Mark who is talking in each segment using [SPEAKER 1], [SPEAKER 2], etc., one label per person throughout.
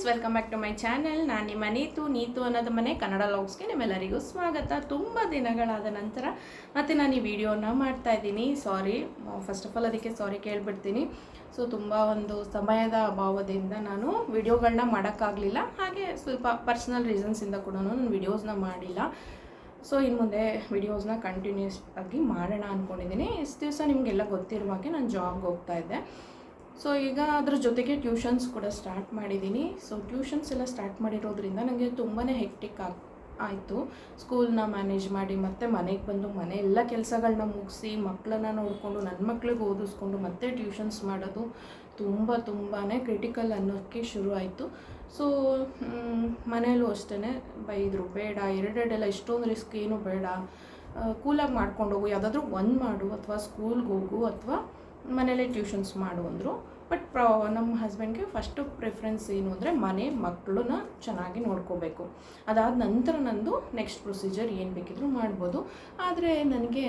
[SPEAKER 1] Friends welcome back to my channel ನಾನು ನಿಮ್ಮ ನೀತು. ನೀತು ಅನ್ನೋದು ಮನೆ ಕನ್ನಡ ಲಾಗ್ಸ್ಗೆ ನಿಮ್ಮೆಲ್ಲರಿಗೂ ಸ್ವಾಗತ. ತುಂಬ ದಿನಗಳಾದ ನಂತರ ಮತ್ತು ನಾನು ಈ ವಿಡಿಯೋನ ಮಾಡ್ತಾ ಇದ್ದೀನಿ. ಸಾರಿ ಫಸ್ಟ್ ಆಫ್ ಆಲ್ ಅದಕ್ಕೆ ಸಾರಿ ಕೇಳಿಬಿಡ್ತೀನಿ. ಸೊ ತುಂಬ ಒಂದು ಸಮಯದ ಅಭಾವದಿಂದ ನಾನು ವಿಡಿಯೋಗಳನ್ನ ಮಾಡೋಕ್ಕಾಗಲಿಲ್ಲ. ಹಾಗೆ ಸ್ವಲ್ಪ ಪರ್ಸ್ನಲ್ ರೀಸನ್ಸಿಂದ ಕೂಡ ನಾನು ವಿಡಿಯೋಸ್ನ ಮಾಡಿಲ್ಲ. ಸೊ ಇನ್ನು ಮುಂದೆ ವಿಡಿಯೋಸ್ನ ಕಂಟಿನ್ಯೂಸ್ ಆಗಿ ಮಾಡೋಣ ಅಂದ್ಕೊಂಡಿದ್ದೀನಿ ಇಷ್ಟು ದಿವಸ ನಿಮಗೆಲ್ಲ ಗೊತ್ತಿರುವ ಹಾಗೆ ನಾನು ಜಾಬ್ಗೆ ಹೋಗ್ತಾ ಇದ್ದೆ. ಸೊ ಈಗ ಅದ್ರ ಜೊತೆಗೆ ಟ್ಯೂಷನ್ಸ್ ಕೂಡ ಸ್ಟಾರ್ಟ್ ಮಾಡಿದ್ದೀನಿ ಸೊ ಟ್ಯೂಷನ್ಸ್ ಎಲ್ಲ ಸ್ಟಾರ್ಟ್ ಮಾಡಿರೋದ್ರಿಂದ ನನಗೆ ತುಂಬಾ ಹೆಕ್ಟಿಕ್ ಆಗ್ ಆಯಿತು. ಸ್ಕೂಲ್ನ ಮ್ಯಾನೇಜ್ ಮಾಡಿ ಮತ್ತೆ ಮನೆಗೆ ಬಂದು ಮನೆ ಎಲ್ಲ ಕೆಲಸಗಳನ್ನ ಮುಗಿಸಿ ಮಕ್ಕಳನ್ನ ನೋಡಿಕೊಂಡು ನನ್ನ ಮಕ್ಳಿಗೆ ಓದಿಸ್ಕೊಂಡು ಮತ್ತೆ ಟ್ಯೂಷನ್ಸ್ ಮಾಡೋದು ತುಂಬ ತುಂಬಾ ಕ್ರಿಟಿಕಲ್ ಅನ್ನೋಕ್ಕೆ ಶುರು ಆಯಿತು. ಸೊ ಮನೆಯಲ್ಲೂ ಅಷ್ಟೇ ಬೈದರು, ಬೇಡ, ಎರಡೆರಡೆಲ್ಲ ಇಷ್ಟೊಂದು ರಿಸ್ಕ್ ಏನು ಬೇಡ. ಕೂಲಾಗಿ ಮಾಡ್ಕೊಂಡು ಹೋಗು. ಯಾವುದಾದ್ರೂ ಒಂದು ಮಾಡು, ಅಥವಾ ಸ್ಕೂಲ್ಗೆ ಹೋಗು, ಅಥವಾ ಮನೇಲೇ ಟ್ಯೂಷನ್ಸ್ ಮಾಡು ಅಂದರು. ಬಟ್ ಪ್ರ, ನಮ್ಮ ಹಸ್ಬೆಂಡ್ಗೆ ಫಸ್ಟು ಪ್ರಿಫ್ರೆನ್ಸ್ ಏನು ಅಂದರೆ ಮನೆ ಮಕ್ಕಳನ್ನ ಚೆನ್ನಾಗಿ ನೋಡ್ಕೋಬೇಕು. ಅದಾದ ನಂತರ ನಂದು ನೆಕ್ಸ್ಟ್ ಪ್ರೊಸೀಜರ್ ಏನು ಬೇಕಿದ್ರೂ ಮಾಡ್ಬೋದು. ಆದರೆ ನನಗೆ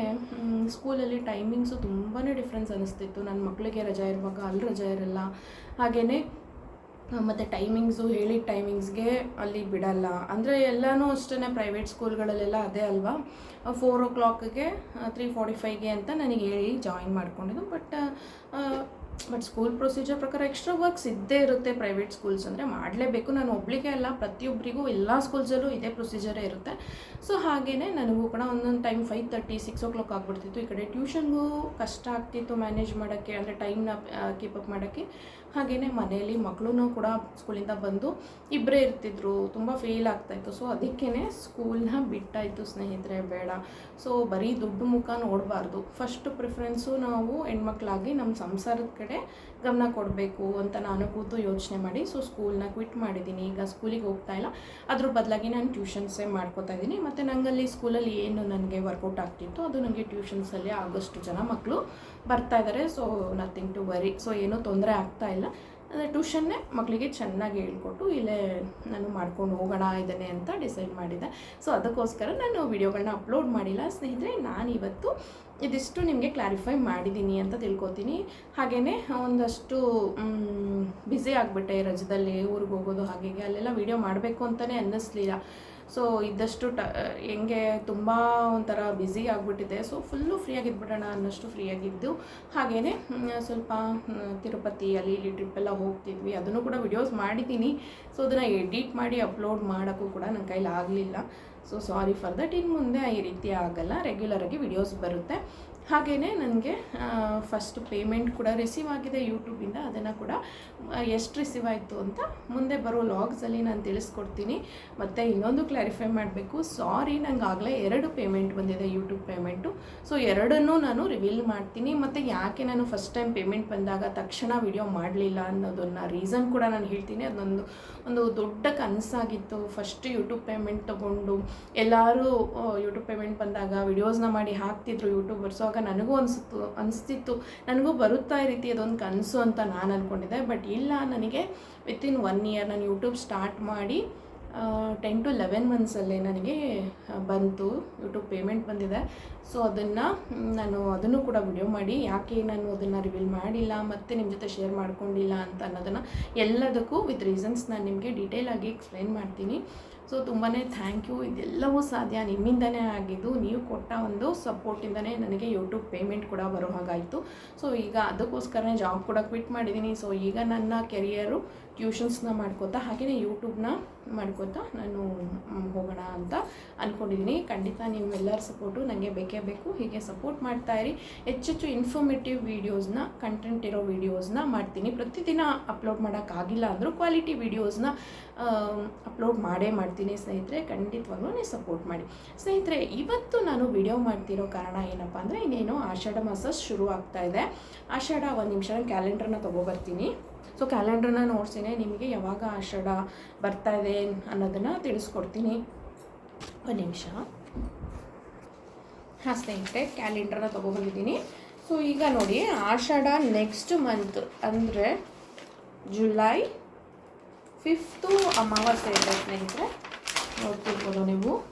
[SPEAKER 1] ಸ್ಕೂಲಲ್ಲಿ ಟೈಮಿಂಗ್ಸು ತುಂಬಾ ಡಿಫ್ರೆನ್ಸ್ ಅನ್ನಿಸ್ತಿತ್ತು ನನ್ನ ಮಕ್ಕಳಿಗೆ ರಜಾ ಇರುವಾಗ ಅಲ್ಲಿ ರಜಾ ಇರಲ್ಲ. ಹಾಗೆಯೇ ಮತ್ತು ಟೈಮಿಂಗ್ಸು ಹೇಳಿದ ಟೈಮಿಂಗ್ಸ್ಗೆ ಅಲ್ಲಿ ಬಿಡಲ್ಲ. ಅಂದರೆ ಎಲ್ಲನೂ ಅಷ್ಟೇ ಪ್ರೈವೇಟ್ ಸ್ಕೂಲ್ಗಳಲ್ಲೆಲ್ಲ ಅದೇ ಅಲ್ವಾ? ಫೋರ್ ಓ ಕ್ಲಾಕ್ಗೆ ತ್ರೀ ಫೋರ್ಟಿ ಫೈವ್ಗೆ ಅಂತ ನನಗೆ ಹೇಳಿ ಜಾಯಿನ್ ಮಾಡ್ಕೊಂಡಿದ್ದು. ಬಟ್ ಬಟ್ ಸ್ಕೂಲ್ ಪ್ರೊಸೀಜರ್ ಪ್ರಕಾರ ಎಕ್ಸ್ಟ್ರಾ ವರ್ಕ್ಸ್ ಇದ್ದೇ ಇರುತ್ತೆ ಪ್ರೈವೇಟ್ ಸ್ಕೂಲ್ಸ್ ಅಂದರೆ. ಮಾಡಲೇಬೇಕು. ನಾನು ಒಬ್ಳಿಗೆ ಅಲ್ಲ ಪ್ರತಿಯೊಬ್ಬರಿಗೂ ಎಲ್ಲ ಸ್ಕೂಲ್ಸಲ್ಲೂ ಇದೇ ಪ್ರೊಸೀಜರೇ ಇರುತ್ತೆ. ಸೊ ಹಾಗೇ ನನಗೂ ಕೂಡ ಒಂದೊಂದು time five thirty six o'clock ಆಗಿಬಿಡ್ತಿತ್ತು. ಈ ಕಡೆ ಟ್ಯೂಷನ್ಗೂ ಕಷ್ಟ ಆಗ್ತಿತ್ತು ಮ್ಯಾನೇಜ್ ಮಾಡೋಕ್ಕೆ, ಅಂದರೆ ಟೈಮ್ನ ಕೀಪಪ್ ಮಾಡೋಕ್ಕೆ. ಹಾಗೆಯೇ ಮನೆಯಲ್ಲಿ ಮಕ್ಕಳೂ ಕೂಡ ಸ್ಕೂಲಿಂದ ಬಂದು ಇಬ್ಬರೇ ಇರ್ತಿದ್ರು, ತುಂಬ ಫೇಲ್ ಆಗ್ತಾಯಿತ್ತು ಸೊ ಅದಕ್ಕೇ ಸ್ಕೂಲ್ನ ಬಿಟ್ಟಾಯಿತು ಸ್ನೇಹಿತರೆ, ಬೇಡ. ಸೊ ಬರೀ ದುಡ್ಡು ಮುಖ ನೋಡಬಾರ್ದು. ಫಸ್ಟ್ ಪ್ರಿಫರೆನ್ಸು ನಾವು ಹೆಣ್ಮಕ್ಳಾಗಿ ನಮ್ಮ ಸಂಸಾರದ ಕಡೆ ಗಮನ ಕೊಡಬೇಕು ಅಂತ ನಾನು ಕೂತು ಯೋಚನೆ ಮಾಡಿ ಸೊ ಸ್ಕೂಲ್ನ ಕ್ವಿಟ್ ಮಾಡಿದ್ದೀನಿ. ಈಗ ಸ್ಕೂಲಿಗೆ ಹೋಗ್ತಾ ಇಲ್ಲ. ಅದ್ರ ಬದಲಾಗಿ ನಾನು ಟ್ಯೂಷನ್ಸೇ ಮಾಡ್ಕೋತಾ ಇದ್ದೀನಿ. ಮತ್ತು ನಂಗಲ್ಲಿ ಸ್ಕೂಲಲ್ಲಿ ಏನು ನನಗೆ ವರ್ಕೌಟ್ ಆಗ್ತಿತ್ತು ಅದು ನನಗೆ ಟ್ಯೂಷನ್ಸಲ್ಲಿ ಆಗೋಷ್ಟು ಜನ ಮಕ್ಕಳು ಬರ್ತಾ ಇದ್ದಾರೆ so nothing to worry so ಏನೂ ತೊಂದರೆ ಆಗ್ತಾ ಇಲ್ಲ. ಅಂದರೆ ಟ್ಯೂಷನ್ನೇ ಮಕ್ಕಳಿಗೆ ಚೆನ್ನಾಗಿ ಹೇಳ್ಕೊಟ್ಟು ಇಲ್ಲೇ ನಾನು ಮಾಡ್ಕೊಂಡು ಹೋಗೋಣ, ಇದನ್ನೇ ಅಂತ ಡಿಸೈಡ್ ಮಾಡಿದೆ. ಸೊ ಅದಕ್ಕೋಸ್ಕರ ನಾನು ವಿಡಿಯೋಗಳನ್ನ ಅಪ್ಲೋಡ್ ಮಾಡಿಲ್ಲ. ಸ್ನೇಹಿತರೆ, ನಾನು ಇವತ್ತು ಇದಿಷ್ಟು ನಿಮಗೆ ಕ್ಲಾರಿಫೈ ಮಾಡಿದ್ದೀನಿ ಅಂತ ತಿಳ್ಕೊತೀನಿ. ಹಾಗೆಯೇ ಒಂದಷ್ಟು ಬ್ಯುಸಿ ಆಗಿಬಿಟ್ಟೆ ರಜದಲ್ಲಿ ಊರಿಗೆ ಹೋಗೋದು ಹಾಗೆ ಅಲ್ಲೆಲ್ಲ ವೀಡಿಯೋ ಮಾಡಬೇಕು ಅಂತಲೇ ಅನ್ನಿಸ್ಲಿಲ್ಲ. ಸೊ ಇದ್ದಷ್ಟು ಟ, ಹೆಂಗೆ ತುಂಬ ಒಂಥರ ಬ್ಯುಸಿ ಆಗಿಬಿಟ್ಟಿದೆ. ಸೊ ಫುಲ್ಲು ಫ್ರೀಯಾಗಿದ್ಬಿಡೋಣ ಅನ್ನೋಷ್ಟು ಫ್ರೀಯಾಗಿದ್ದು. ಹಾಗೆಯೇ ಸ್ವಲ್ಪ ತಿರುಪತಿ ಅಲ್ಲಿ ಇಲ್ಲಿ ಟ್ರಿಪ್ಪೆಲ್ಲ ಹೋಗ್ತಿದ್ವಿ. ಅದನ್ನು ಕೂಡ ವಿಡಿಯೋಸ್ ಮಾಡಿದ್ದೀನಿ. ಸೊ ಅದನ್ನು ಎಡಿಟ್ ಮಾಡಿ ಅಪ್ಲೋಡ್ ಮಾಡೋಕ್ಕೂ ಕೂಡ ನನ್ನ ಕೈಲಿ ಆಗಲಿಲ್ಲ ಸೊ ಸಾರಿ ಫಾರ್ ದಟ್ ಇನ್ನು ಮುಂದೆ ಈ ರೀತಿ ಆಗಲ್ಲ. ರೆಗ್ಯುಲರಾಗಿ ವಿಡಿಯೋಸ್ ಬರುತ್ತೆ. ಹಾಗೆಯೇ ನನಗೆ ಫಸ್ಟ್ ಪೇಮೆಂಟ್ ಕೂಡ ರಿಸೀವ್ ಆಗಿದೆ ಯೂಟ್ಯೂಬಿಂದ ಅದನ್ನು ಕೂಡ ಎಷ್ಟು ರಿಸೀವ್ ಆಯಿತು ಅಂತ ಮುಂದೆ ಬರೋ ಲಾಗ್ಸಲ್ಲಿ ನಾನು ತಿಳಿಸ್ಕೊಡ್ತೀನಿ. ಮತ್ತು ಇನ್ನೊಂದು ಕ್ಲಾರಿಫೈ ಮಾಡಬೇಕು. ಸಾರಿ ನಂಗೆ ಆಗಲೇ ಎರಡು ಪೇಮೆಂಟ್ ಬಂದಿದೆ ಯೂಟ್ಯೂಬ್ ಪೇಮೆಂಟು ಸೊ ಎರಡನ್ನೂ ನಾನು ರಿವೀಲ್ ಮಾಡ್ತೀನಿ. ಮತ್ತು ಯಾಕೆ ನಾನು ಫಸ್ಟ್ ಟೈಮ್ ಪೇಮೆಂಟ್ ಬಂದಾಗ ತಕ್ಷಣ ವಿಡಿಯೋ ಮಾಡಲಿಲ್ಲ ಅನ್ನೋದನ್ನು ರೀಸನ್ ಕೂಡ ನಾನು ಹೇಳ್ತೀನಿ. ಅದೊಂದು, ಒಂದು ದೊಡ್ಡ ಕನಸಾಗಿತ್ತು. ಫಸ್ಟ್ ಯೂಟ್ಯೂಬ್ ಪೇಮೆಂಟ್ ತೊಗೊಂಡು, ಎಲ್ಲರೂ ಯೂಟ್ಯೂಬ್ ಪೇಮೆಂಟ್ ಬಂದಾಗ ವಿಡಿಯೋಸ್ನ ಮಾಡಿ ಹಾಕ್ತಿದ್ರು ಯೂಟ್ಯೂಬರ್ಸು ಆಗ ನನಗೂ ಅನಿಸ್ತು ಅನಿಸ್ತಿತ್ತು. ನನಗೂ ಬರುತ್ತಾ ಈ ರೀತಿ ಅದೊಂದು ಕನಸು ಅಂತ ನಾನು ಅಂದ್ಕೊಂಡಿದ್ದೆ ಬಟ್ ಇಲ್ಲ, ನನಗೆ ವಿತಿನ್ ಒನ್ ಇಯರ್ ನಾನು ಯೂಟ್ಯೂಬ್ ಸ್ಟಾರ್ಟ್ ಮಾಡಿ ಟೆನ್ ಟು ಲೆವೆನ್ ಮಂತ್ಸಲ್ಲೇ ನನಗೆ ಬಂತು ಯೂಟ್ಯೂಬ್ ಪೇಮೆಂಟ್ ಬಂದಿದೆ. ಸೊ ಅದನ್ನು ನಾನು ಅದನ್ನು ಕೂಡ ವಿಡಿಯೋ ಮಾಡಿ, ಯಾಕೆ ನಾನು ಅದನ್ನು ರಿವೀಲ್ ಮಾಡಿಲ್ಲ, ಮತ್ತು ನಿಮ್ಮ ಜೊತೆ ಶೇರ್ ಮಾಡ್ಕೊಂಡಿಲ್ಲ ಅಂತ ಅನ್ನೋದನ್ನು ಎಲ್ಲದಕ್ಕೂ ವಿತ್ ರೀಸನ್ಸ್ ನಾನು ನಿಮಗೆ ಡೀಟೇಲಾಗಿ ಎಕ್ಸ್ಪ್ಲೈನ್ ಮಾಡ್ತೀನಿ. ಸೊ ತುಂಬಾ ಥ್ಯಾಂಕ್ ಯು ಇದೆಲ್ಲವೂ ಸಾಧ್ಯ. ನಿಮ್ಮಿಂದನೇ ಆಗಿದ್ದು ನೀವು ಕೊಟ್ಟ ಒಂದು ಸಪೋರ್ಟಿಂದನೇ ನನಗೆ ಯೂಟ್ಯೂಬ್ ಪೇಮೆಂಟ್ ಕೂಡ ಬರೋ ಹಾಗಾಯಿತು. ಸೊ ಈಗ ಅದಕ್ಕೋಸ್ಕರನೇ ಜಾಬ್ ಕೂಡ ಕ್ವಿಟ್ ಮಾಡಿದ್ದೀನಿ ಸೊ ಈಗ ನನ್ನ ಕೆರಿಯರು ಟ್ಯೂಷನ್ಸ್ನ ಮಾಡ್ಕೋತಾ ಹಾಗೆಯೇ ಯೂಟ್ಯೂಬ್ನ ಮಾಡ್ಕೋತಾ ನಾನು ಹೋಗೋಣ ಅಂತ ಅಂದ್ಕೊಂಡಿದ್ದೀನಿ ಖಂಡಿತ ನಿಮ್ಮೆಲ್ಲರ ಸಪೋರ್ಟು ನನಗೆ ಬೇಕೇ ಬೇಕು. ಹೀಗೆ ಸಪೋರ್ಟ್ ಮಾಡ್ತಾಯಿರಿ ಹೆಚ್ಚೆಚ್ಚು ಇನ್ಫಾರ್ಮೇಟಿವ್ ವೀಡಿಯೋಸ್ನ ಕಂಟೆಂಟ್ ಇರೋ ವೀಡಿಯೋಸ್ನ ಮಾಡ್ತೀನಿ. ಪ್ರತಿದಿನ ಅಪ್ಲೋಡ್ ಮಾಡೋಕ್ಕಾಗಿಲ್ಲ ಅಂದರೂ ಕ್ವಾಲಿಟಿ ವೀಡಿಯೋಸ್ನ ಅಪ್ಲೋಡ್ ಮಾಡೇ ಮಾಡ್ತೀನಿ ಸ್ನೇಹಿತರೆ, ಖಂಡಿತವಾಗ್ಲೂ ನೀವು ಸಪೋರ್ಟ್ ಮಾಡಿ. ಸ್ನೇಹಿತರೆ, ಇವತ್ತು ನಾನು ವಿಡಿಯೋ ಮಾಡ್ತಿರೋ ಕಾರಣ ಏನಪ್ಪ ಅಂದರೆ ಇನ್ನೇನು ಆಷಾಢ ಮಾಸ ಶುರು ಆಗ್ತಾ ಇದೆ. ಆಷಾಢ ಒಂದು ನಿಮಿಷ ಕ್ಯಾಲೆಂಡ್ರನ್ನ ತೊಗೊಬರ್ತೀನಿ ಸೊ ಕ್ಯಾಲೆಂಡ್ರನ್ನ ನೋಡ್ತೀನಿ ನಿಮಗೆ ಯಾವಾಗ ಆಷಾಢ ಬರ್ತಾ ಇದೆ ಅನ್ನೋದನ್ನು ತಿಳಿಸ್ಕೊಡ್ತೀನಿ. ಒಂದು ನಿಮಿಷ. ಹಾಂ, ಸ್ನೇಹಿತರೆ ಕ್ಯಾಲೆಂಡ್ರನ್ನ ತೊಗೊಬಂದಿದ್ದೀನಿ ಸೊ ಈಗ ನೋಡಿ, ಆಷಾಢ ನೆಕ್ಸ್ಟ್ ಮಂತ್ ಅಂದರೆ ಜುಲೈ ಫಿಫ್ತು ಅಮಾವಾಸ್ಯೆ ಇದೆ ಸ್ನೇಹಿತರೆ. ನೋಡ್ತಿರ್ಬೋದು ನೀವು.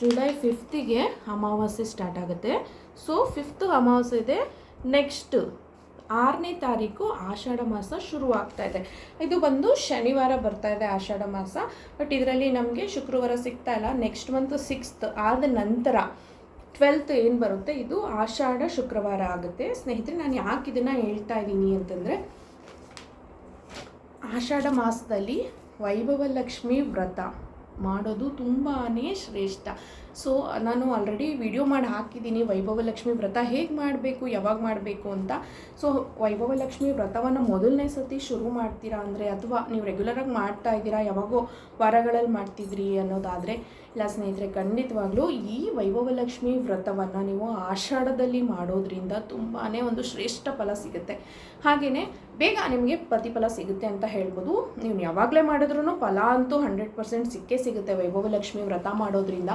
[SPEAKER 1] ಜುಲೈ ಫಿಫ್ತಿಗೆ ಅಮಾವಾಸ್ಯೆ ಸ್ಟಾರ್ಟ್ ಆಗುತ್ತೆ. ಸೊ, ಫಿಫ್ತು ಅಮಾವಾಸ್ಯೆ ಇದೆ. ನೆಕ್ಸ್ಟ್ ಆರನೇ ತಾರೀಕು ಆಷಾಢ ಮಾಸ ಶುರು ಆಗ್ತಾ ಇದೆ. ಇದು ಬಂದು ಶನಿವಾರ ಬರ್ತಾ ಇದೆ ಆಷಾಢ ಮಾಸ. ಬಟ್ ಇದರಲ್ಲಿ ನಮಗೆ ಶುಕ್ರವಾರ ಸಿಗ್ತಾ ಇಲ್ಲ. ನೆಕ್ಸ್ಟ್ ಮಂತ್ ಸಿಕ್ಸ್ತ್ ಆದ ನಂತರ ಟ್ವೆಲ್ತ್ ಏನು ಬರುತ್ತೆ? ಇದು ಆಷಾಢ ಶುಕ್ರವಾರ ಆಗುತ್ತೆ. ಸ್ನೇಹಿತರೆ, ನಾನು ಯಾಕೆ ಇದನ್ನು ಹೇಳ್ತಾ ಇದ್ದೀನಿ ಅಂತಂದರೆ ಆಷಾಢ ಮಾಸದಲ್ಲಿ ವೈಭವ ಲಕ್ಷ್ಮಿ ವ್ರತ ಮಾಡೋದು ತುಂಬಾ ಶ್ರೇಷ್ಠ. ಸೊ ನಾನು ಆಲ್ರೆಡಿ ವಿಡಿಯೋ ಮಾಡಿ ಹಾಕಿದ್ದೀನಿ. ವೈಭವ ಲಕ್ಷ್ಮಿ ವ್ರತ ಹೇಗೆ ಮಾಡಬೇಕು, ಯಾವಾಗ ಮಾಡಬೇಕು ಅಂತ. ಸೊ ವೈಭವ ಲಕ್ಷ್ಮಿ ವ್ರತವನ್ನು ಮೊದಲನೇ ಸತಿ ಶುರು ಮಾಡ್ತೀರಾ ಅಂದರೆ, ಅಥವಾ ನೀವು ರೆಗ್ಯುಲರಾಗಿ ಮಾಡ್ತಾ ಇದ್ದೀರಾ, ಯಾವಾಗೋ ವಾರಗಳಲ್ಲಿ ಮಾಡ್ತಿದ್ರಿ ಅನ್ನೋದಾದರೆ, ಇಲ್ಲ ಸ್ನೇಹಿತರೆ, ಖಂಡಿತವಾಗ್ಲೂ ಈ ವೈಭವ ಲಕ್ಷ್ಮಿ ವ್ರತವನ್ನು ನೀವು ಆಷಾಢದಲ್ಲಿ ಮಾಡೋದ್ರಿಂದ ತುಂಬಾ ಒಂದು ಶ್ರೇಷ್ಠ ಫಲ ಸಿಗುತ್ತೆ. ಹಾಗೆಯೇ ಬೇಗ ನಿಮಗೆ ಪ್ರತಿಫಲ ಸಿಗುತ್ತೆ ಅಂತ ಹೇಳ್ಬೋದು. ನೀವು ಯಾವಾಗಲೇ ಮಾಡಿದ್ರೂ ಫಲ ಅಂತೂ ಹಂಡ್ರೆಡ್ ಪರ್ಸೆಂಟ್ ಸಿಕ್ಕೇ ಸಿಗುತ್ತೆ ವೈಭವ ಲಕ್ಷ್ಮಿ ವ್ರತ ಮಾಡೋದ್ರಿಂದ.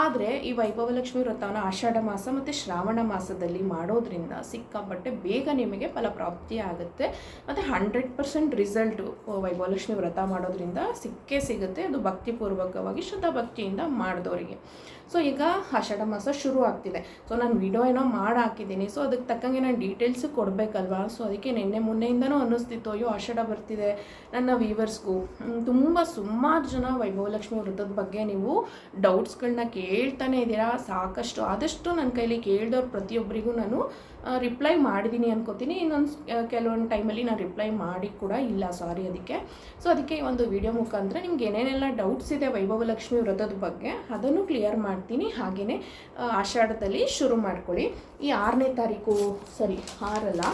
[SPEAKER 1] ಆದರೆ ಈ ವೈಭವ ಲಕ್ಷ್ಮಿ ವ್ರತವನ್ನು ಆಷಾಢ ಮಾಸ ಮತ್ತು ಶ್ರಾವಣ ಮಾಸದಲ್ಲಿ ಮಾಡೋದ್ರಿಂದ ಸಿಕ್ಕಾಪಟ್ಟೆ ಬೇಗ ನಿಮಗೆ ಫಲಪ್ರಾಪ್ತಿ ಆಗುತ್ತೆ. ಮತ್ತು ಹಂಡ್ರೆಡ್ ಪರ್ಸೆಂಟ್ ರಿಸಲ್ಟು ವೈಭವ ಲಕ್ಷ್ಮಿ ವ್ರತ ಮಾಡೋದ್ರಿಂದ ಸಿಕ್ಕೇ ಸಿಗುತ್ತೆ. ಅದು ಭಕ್ತಿಪೂರ್ವಕವಾಗಿ ಶುದ್ಧ ಭಕ್ತಿಯಿಂದ ಮಾಡಿದವರಿಗೆ. ಸೊ ಈಗ ಆಷಾಢ ಮಾಸ ಶುರು ಆಗ್ತಿದೆ ಸೊ ನಾನು ವಿಡಿಯೋ ಏನೋ ಮಾಡಿ ಹಾಕಿದ್ದೀನಿ ಸೊ ಅದಕ್ಕೆ ತಕ್ಕಂಗೆ ನಾನು ಡೀಟೇಲ್ಸ್ ಕೊಡಬೇಕಲ್ವಾ? ಸೊ ಅದಕ್ಕೆ ನಿನ್ನೆ ಮೊನ್ನೆಯಿಂದನೂ ಅನ್ನಿಸ್ತಿತ್ತು, ಅಯ್ಯೋ ಆಷಾಢ ಬರ್ತಿದೆ. ನನ್ನ ವೀವರ್ಸ್ಗೂ ತುಂಬ ಸುಮಾರು ಜನ ವೈಭವಲಕ್ಷ್ಮಿ ವ್ರತದ ಬಗ್ಗೆ ನೀವು ಡೌಟ್ಸ್ಗಳನ್ನ ಕೇಳ್ತಾನೆ ಇದ್ದೀರಾ ಸಾಕಷ್ಟು, ಆದಷ್ಟು ನನ್ನ ಕೈಲಿ ಕೇಳಿದವ್ರು ಪ್ರತಿಯೊಬ್ಬರಿಗೂ ನಾನು ರಿಪ್ಲೈ ಮಾಡಿದ್ದೀನಿ ಅನ್ಕೋತೀನಿ. ಇನ್ನೊಂದು ಕೆಲವೊಂದು ಟೈಮಲ್ಲಿ ನಾನು ರಿಪ್ಲೈ ಮಾಡಿ ಕೂಡ ಇಲ್ಲ ಸಾರಿ ಅದಕ್ಕೆ. ಸೊ ಅದಕ್ಕೆ ಈ ಒಂದು ವಿಡಿಯೋ ಮುಖಾಂತರ ನಿಮ್ಗೆ ಏನೇನೆಲ್ಲ ಡೌಟ್ಸ್ ಇದೆ ವೈಭವಲಕ್ಷ್ಮಿ ವ್ರತದ ಬಗ್ಗೆ ಅದನ್ನು ಕ್ಲಿಯರ್ ಮಾಡ್ತೀನಿ. ಹಾಗೆಯೇ ಆಷಾಢದಲ್ಲಿ ಶುರು ಮಾಡ್ಕೊಳ್ಳಿ. ಈ ಆರನೇ ತಾರೀಕು ಸರಿ ಆರಲ್ಲ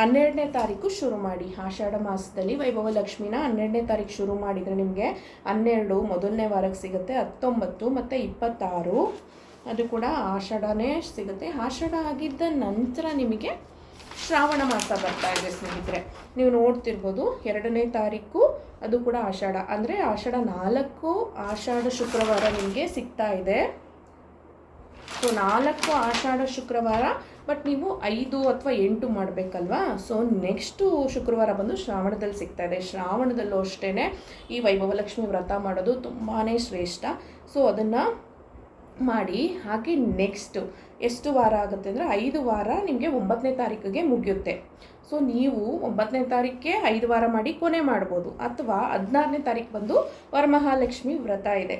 [SPEAKER 1] ಹನ್ನೆರಡನೇ ತಾರೀಕು ಶುರು ಮಾಡಿ. ಆಷಾಢ ಮಾಸದಲ್ಲಿ ವೈಭವ ಲಕ್ಷ್ಮಿನ ಹನ್ನೆರಡನೇ ತಾರೀಕು ಶುರು ಮಾಡಿದರೆ ನಿಮಗೆ ಹನ್ನೆರಡು, ಮೊದಲನೇ ವಾರಕ್ಕೆ ಸಿಗುತ್ತೆ, ಹತ್ತೊಂಬತ್ತು ಮತ್ತು ಇಪ್ಪತ್ತಾರು. ಅದು ಕೂಡ ಆಷಾಢನೇ ಸಿಗುತ್ತೆ. ಆಷಾಢ ಆಗಿದ್ದ ನಂತರ ನಿಮಗೆ ಶ್ರಾವಣ ಮಾಸ ಬರ್ತಾ ಇದೆ, ಸ್ನೇಹಿತರೆ. ನೀವು ನೋಡ್ತಿರ್ಬೋದು, ಎರಡನೇ ತಾರೀಕು ಅದು ಕೂಡ ಆಷಾಢ. ಅಂದರೆ ಆಷಾಢ ನಾಲ್ಕು, ಆಷಾಢ ಶುಕ್ರವಾರ ನಿಮಗೆ ಸಿಗ್ತಾ ಇದೆ. ಸೊ, ನಾಲ್ಕು ಆಷಾಢ ಶುಕ್ರವಾರ, ಬಟ್ ನೀವು ಐದು ಅಥವಾ ಎಂಟು ಮಾಡಬೇಕಲ್ವಾ? ಸೊ ನೆಕ್ಸ್ಟು ಶುಕ್ರವಾರ ಬಂದು ಶ್ರಾವಣದಲ್ಲಿ ಸಿಗ್ತಾ ಇದೆ. ಶ್ರಾವಣದಲ್ಲೂ ಅಷ್ಟೇ ಈ ವೈಭವಲಕ್ಷ್ಮಿ ವ್ರತ ಮಾಡೋದು ತುಂಬಾ ಶ್ರೇಷ್ಠ. ಸೊ, ಅದನ್ನು ಮಾಡಿ, ಹಾಗೆ ನೆಕ್ಸ್ಟು ಎಷ್ಟು ವಾರ ಆಗುತ್ತೆ ಅಂದರೆ ಐದು ವಾರ ನಿಮಗೆ ಒಂಬತ್ತನೇ ತಾರೀಕಿಗೆ ಮುಗಿಯುತ್ತೆ. ಸೊ ನೀವು ಒಂಬತ್ತನೇ ತಾರೀಕಿಗೆ ಐದು ವಾರ ಮಾಡಿ ಕೊನೆ ಮಾಡ್ಬೋದು. ಅಥವಾ ಹದಿನಾರನೇ ತಾರೀಕು ಬಂದು ವರಮಹಾಲಕ್ಷ್ಮಿ ವ್ರತ ಇದೆ.